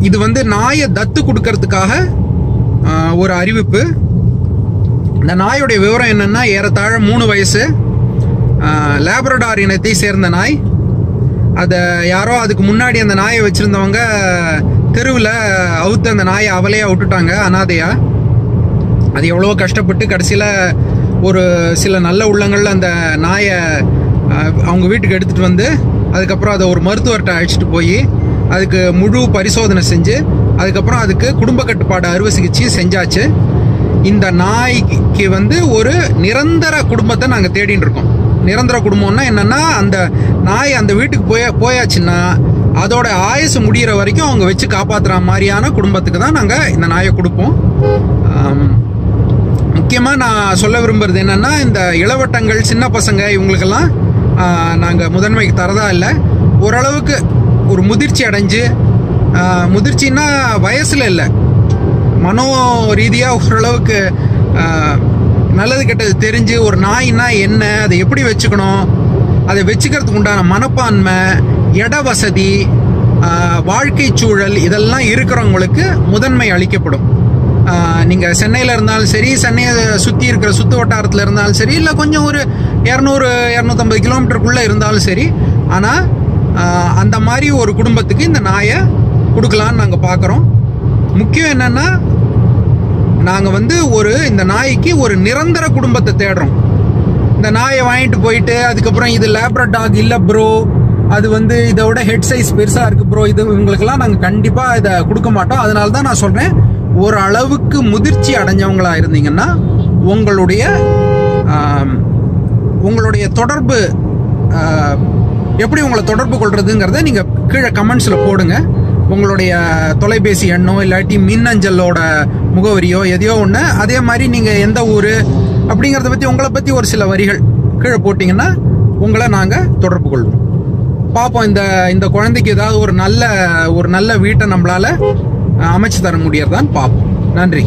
இது வந்து நாயை தத்து கொடுக்கறதுக்காக ஆஹ், ஒரு அறிவிப்பு. இந்த நாயோடைய விவரம் என்னன்னா ஏறத்தாழ மூணு வயசு. ஆஹ், இனத்தை சேர்ந்த நாய். அதை யாரோ அதுக்கு முன்னாடி அந்த நாயை வச்சிருந்தவங்க தெருவில் அவுத்து அந்த நாயை அவலையா விட்டுட்டாங்க அனாதையா. அது எவ்வளோ கஷ்டப்பட்டு கடைசியில் ஒரு சில நல்ல உள்ளங்கள்ல அந்த நாயை அவங்க வீட்டுக்கு எடுத்துகிட்டு வந்து அதுக்கப்புறம் அதை ஒரு மருத்துவர்கிட்ட அழைச்சிட்டு போய் அதுக்கு முழு பரிசோதனை செஞ்சு அதுக்கப்புறம் அதுக்கு குடும்ப கட்டுப்பாடு அறுவை சிகிச்சை செஞ்சாச்சு. இந்த நாய்க்கு வந்து ஒரு நிரந்தர குடும்பத்தை நாங்கள் தேடிட்டு இருக்கோம் நிரந்தர குடும்பம்னா என்னென்னா அந்த நாய் அந்த வீட்டுக்கு போய போயாச்சுன்னா அதோட ஆயுசு முடியிற வரைக்கும் அவங்க வச்சு காப்பாற்றுற மாதிரியான குடும்பத்துக்கு தான் நாங்கள் இந்த நாயை கொடுப்போம். முக்கியமாக நான் சொல்ல விரும்புறது என்னென்னா இந்த இளவட்டங்கள் சின்ன பசங்க இவங்களுக்கெல்லாம் நாங்கள் முதன்மைக்கு தரதா இல்லை. ஓரளவுக்கு ஒரு முதிர்ச்சி அடைஞ்சு முதிர்ச்சின்னா வயசில் இல்லை. மனோ ரீதியாக ஓரளவுக்கு நல்லது கெட்டது தெரிஞ்சு ஒரு நாய்னா என்ன அதை எப்படி வச்சுக்கணும் அதை வச்சுக்கிறதுக்கு உண்டான மனப்பான்மை இட வசதி வாழ்க்கை சூழல் இதெல்லாம் இருக்கிறவங்களுக்கு முதன்மை அளிக்கப்படும். நீங்கள் சென்னையில் இருந்தாலும் சரி சென்னையை சுற்றி இருக்கிற சுத்து வட்டாரத்தில் இருந்தாலும் சரி இல்லை கொஞ்சம் ஒரு இரநூறு இரநூத்தம்பது கிலோமீட்டருக்குள்ளே இருந்தாலும் சரி ஆனால் அந்த மாதிரி ஒரு குடும்பத்துக்கு இந்த நாயை கொடுக்கலான்னு நாங்கள் பார்க்குறோம் முக்கியம் என்னென்னா நாங்கள் வந்து ஒரு இந்த நாய்க்கு ஒரு நிரந்தர குடும்பத்தை தேடுறோம். இந்த நாயை வாங்கிட்டு போயிட்டு அதுக்கப்புறம் இது லேப்ரட் டாக் இல்லை ப்ரோ அது வந்து இதோட ஹெட் சைஸ் பெருசாக இருக்குது ப்ரோ இது இவங்களுக்கெல்லாம் நாங்கள் கண்டிப்பாக இதை கொடுக்க மாட்டோம். அதனால தான் நான் சொல்கிறேன் ஒரு அளவுக்கு முதிர்ச்சி அடைஞ்சவங்களா இருந்தீங்கன்னா உங்களுடைய உங்களுடைய தொடர்பு எப்படி உங்களை தொடர்பு கொள்றதுங்கிறத நீங்க கீழே கமெண்ட்ஸ்ல போடுங்க. உங்களுடைய தொலைபேசி எண்ணோ இல்லாட்டி மின்னஞ்சலோட முகவரியோ எதையோ ஒன்று அதே மாதிரி நீங்கள் எந்த ஊர் அப்படிங்கிறத பற்றி உங்களை பற்றி ஒரு சில வரிகள் கீழே போட்டிங்கன்னா உங்களை நாங்கள் தொடர்பு கொள்வோம். பார்ப்போம் இந்த இந்த குழந்தைக்கு ஏதாவது ஒரு நல்ல ஒரு நல்ல வீட்டை நம்மளால் அமைச்சு தர முடியறதான்னு பார்ப்போம். நன்றி.